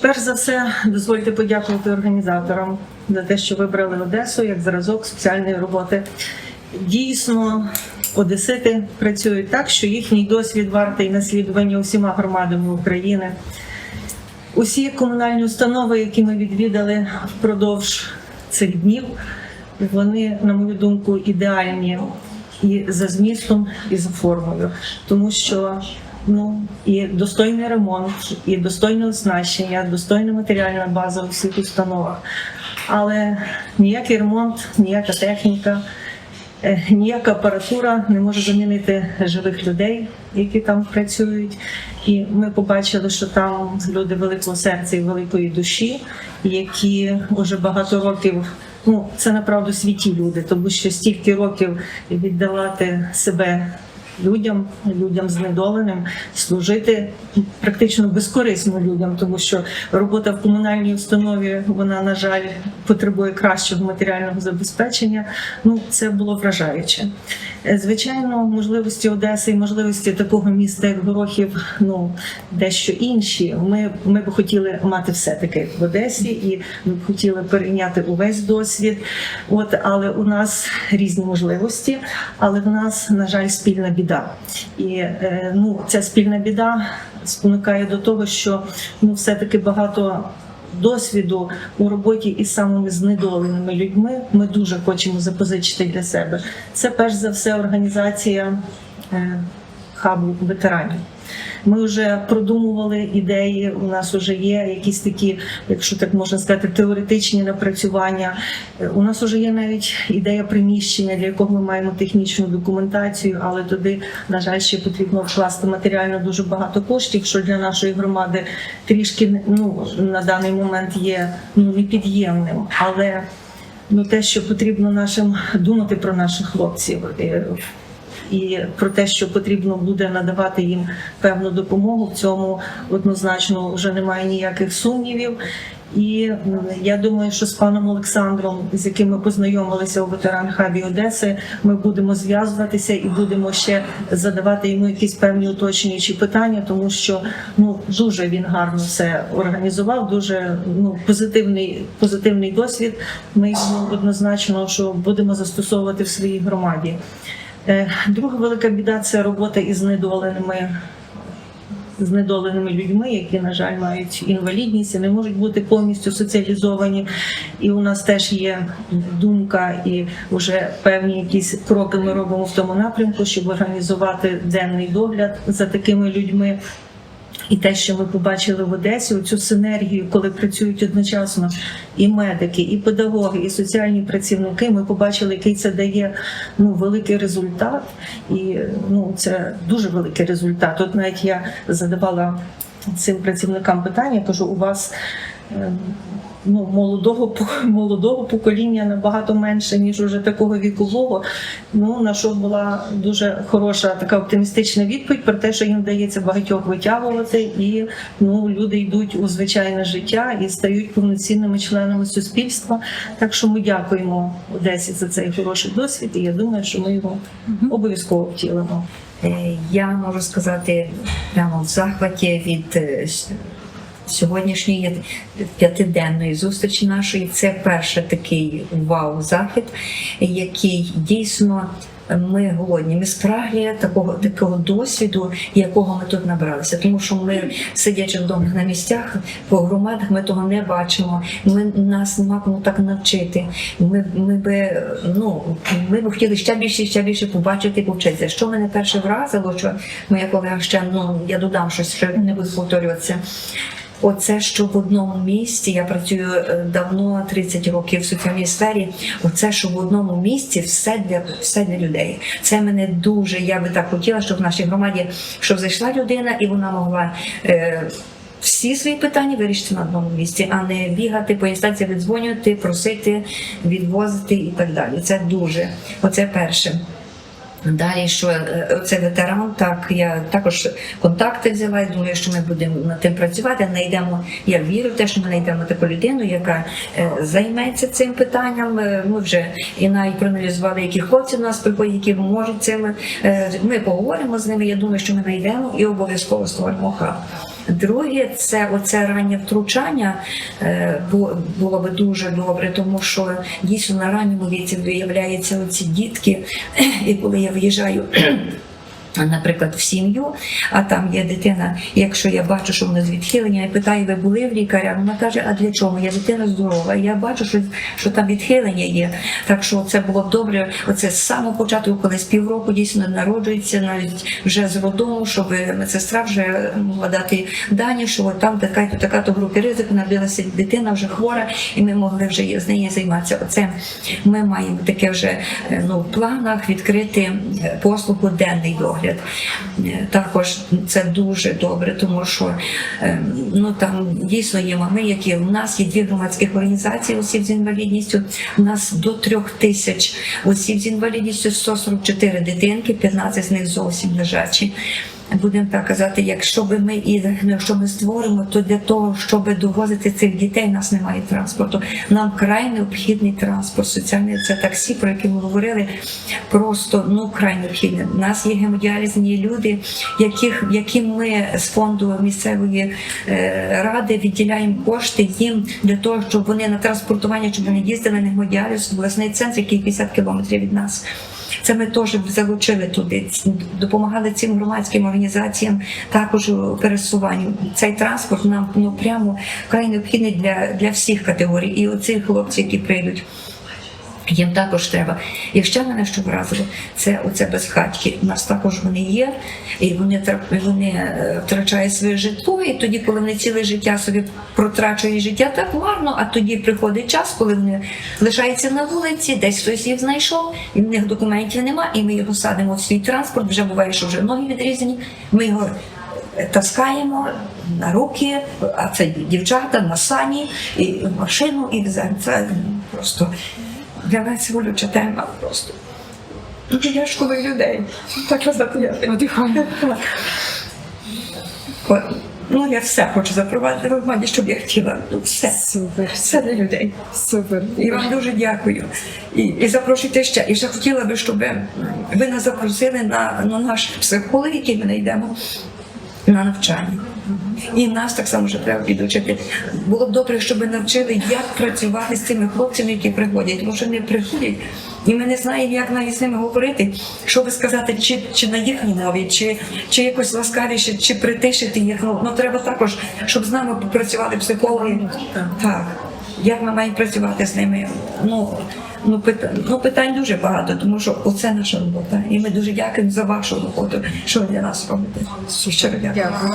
Перш за все, дозвольте подякувати організаторам за те, що вибрали Одесу як зразок соціальної роботи. Дійсно, одесити працюють так, що їхній досвід вартий наслідування усіма громадами України. Усі комунальні установи, які ми відвідали впродовж цих днів, вони, на мою думку, ідеальні і за змістом, і за формою, тому що ну і достойний ремонт, і достойне оснащення, достойна матеріальна база у всіх установах. Але ніякий ремонт, ніяка техніка, е, ніяка апаратура не може замінити живих людей, які там працюють. І ми побачили, що там люди великого серця і великої душі, які вже багато років. Ну, це направду святі люди, тому що стільки років віддавати себе людям, людям знедоленим, служити практично безкорисно людям, тому що робота в комунальній установі вона, на жаль, потребує кращого матеріального забезпечення. Ну, це було вражаюче. Е, Звичайно, можливості Одеси і можливості такого міста, як Горохів, ну дещо інші. Ми, ми б хотіли мати все таки в Одесі, і ми б хотіли перейняти увесь досвід. От, але у нас різні можливості, але в нас, на жаль, спільна біда. І е, ну, ця спільна біда спонукає до того, що ну, все-таки багато досвіду у роботі із самими знедоленими людьми ми дуже хочемо запозичити для себе. Це перш за все організація е, хабу ветеранів. Ми вже продумували ідеї. У нас вже є якісь такі, якщо так можна сказати, теоретичні напрацювання. Е, У нас вже є навіть ідея приміщення, для якого ми маємо технічну документацію, але туди, на жаль, ще потрібно вкласти матеріально дуже багато коштів, що для нашої громади трішки ну на даний момент є ну непід'ємним. Але ну те, що потрібно нашим думати про наших хлопців. І про те, що потрібно буде надавати їм певну допомогу, в цьому однозначно вже немає ніяких сумнівів. І я думаю, що з паном Олександром, з яким ми познайомилися у ветеран хабі Одеси, ми будемо зв'язуватися і будемо ще задавати йому якісь певні уточнюючі питання, тому що ну дуже він гарно все організував. Дуже ну позитивний позитивний досвід. Ми йому однозначно що будемо застосовувати в своїй громаді. Е, Друга велика біда це робота із знедоленими недоленими людьми, які, на жаль, мають інвалідність і не можуть бути повністю соціалізовані. І у нас теж є думка, і вже певні якісь кроки ми робимо в тому напрямку, щоб організувати денний догляд за такими людьми. І те, що ми побачили в Одесі, цю синергію, коли працюють одночасно і медики, і педагоги, і соціальні працівники, ми побачили, який це дає ну великий результат, і ну це дуже великий результат. От навіть я задавала цим працівникам питання, кажу, у вас. Е, Ну, молодого молодого покоління набагато менше, ніж уже такого вікового. Ну на що була дуже хороша така оптимістична відповідь про те, що їм вдається багатьох витягувати, і ну люди йдуть у звичайне життя і стають повноцінними членами суспільства. Так що ми дякуємо Одесі за цей хороший досвід, і я думаю, що ми його обов'язково втілимо. Е, Я можу сказати прямо в захваті від е, сьогоднішньої п'ятиденної зустрічі нашої. Це перший такий вау-захід, який дійсно. Ми голодні, ми спраглі такого такого досвіду, якого ми тут набралися. Тому що ми, сидячи вдома на місцях, по громадах, ми того не бачимо. Ми нас нема кому так навчити. Ми, ми би ну ми б хотіли ще більше, ще більше побачити і повчитися. Що мене перше вразило, що моя колега ще ну я додам щось, що не буду повторюватися. Оце, що в одному місці, я працюю е, давно, 30 років в соціальній сфері. Оце, що в одному місці все для все для людей. Це мене дуже. Я би так хотіла, щоб в нашій громаді щоб зайшла людина і вона могла. Е, всі свої питання вирішити на одному місці, а не бігати по інстанціях, віддзвонювати, просити, відвозити і так далі. Це дуже. Оце перше. Далі, що е, це ветеран, так я також контакти взяла. Думаю, що ми будемо над тим працювати. Найдемо, я вірю в те, що ми знайдемо таку людину, яка е, займеться цим питанням. Е, Ми вже і навіть проаналізували, які хлопці в нас приходять, які можуть цим. Ми поговоримо з ними. Я думаю, що ми знайдемо і обов'язково створимо хаб. Друге, це оце раннє втручання е, було би дуже добре, тому що дійсно на ранньому віці виявляються оці дітки, і коли я виїжджаю. Наприклад, в сім'ю, а там є дитина. Якщо я бачу, що вона з відхилення, я питаю, ви були в лікаря? Вона каже, а для чого? Я дитина здорова. Я бачу, що, що там відхилення є. Так що це було б добре. Оце з самого початку, коли з півроку дійсно народжується, навіть вже з роддому, щоб медсестра вже могла дати дані, що от там така то така то групі ризику народилася дитина вже хвора, і ми могли вже з нею займатися. Оце ми маємо таке вже е, ну, в планах відкрити е, послугу денний догляд. Е, Також це дуже добре, тому що е, ну там дійсно є мами, які у нас є дві громадських організації осіб з інвалідністю. У нас до трьох тисяч осіб з інвалідністю, 144 дитинки, 15 з них зовсім лежачі. Будемо так казати, якщо би ми і якщо ми створимо, то для того, щоб довозити цих дітей, у нас немає транспорту. Нам край необхідний транспорт. Соціальний це таксі, про яке ми говорили. Просто ну край необхідне. У нас є гемодіалізні люди, яких яким ми з фонду місцевої е, ради відділяємо кошти їм для того, щоб вони на транспортування, щоб вони їздили на гемодіаліз, обласний центр, який 50 кілометрів від нас. Це ми теж залучили туди, допомагали цим громадським організаціям також у пересуванню. Цей транспорт нам ну прямо вкрай необхідний для, для всіх категорій. І оцих хлопців, які прийдуть. Їм також треба. І ще мене що вразило, це оце безхатьки. У нас також вони є, і вони вони е, втрачають своє житло. І тоді, коли вони ціле життя собі протрачують життя так гарно, а тоді приходить час, коли вони лишаються на вулиці, десь хтось їх знайшов, і в них документів нема, і ми його садимо в свій транспорт. Вже буває, що вже ноги відрізані. Ми його е, таскаємо на руки, а це дівчата на сані, і в машину, і. Це просто для нас болюча тема просто. Я школи людей. Так казати я надихаю. Ну, я все хочу запровадити в громаді, щоб я хотіла. Ну, все. Супер, Все для людей. супер. І вам дуже дякую. І, і запрошуйте ще. І ще хотіла би, щоб ви нас запросили на, на наш психолог, який ми знайдемо на навчання. І нас так само вже треба підучити. Було б добре, щоб навчили, як працювати з цими хлопцями, які приходять, тому що вони приходять, і ми не знаємо, як навіть з ними говорити, що би сказати, чи, чи на їхній мові, чи, чи якось ласкавіше, чи притишити їх. Ну, ну треба також, щоб з нами попрацювали психологи. Так. Як ми маємо працювати з ними? Ну, ну, питань, ну питань дуже багато, тому що оце наша робота. І ми дуже дякуємо за вашу роботу, що ви для нас робите. Щиро. Дякую.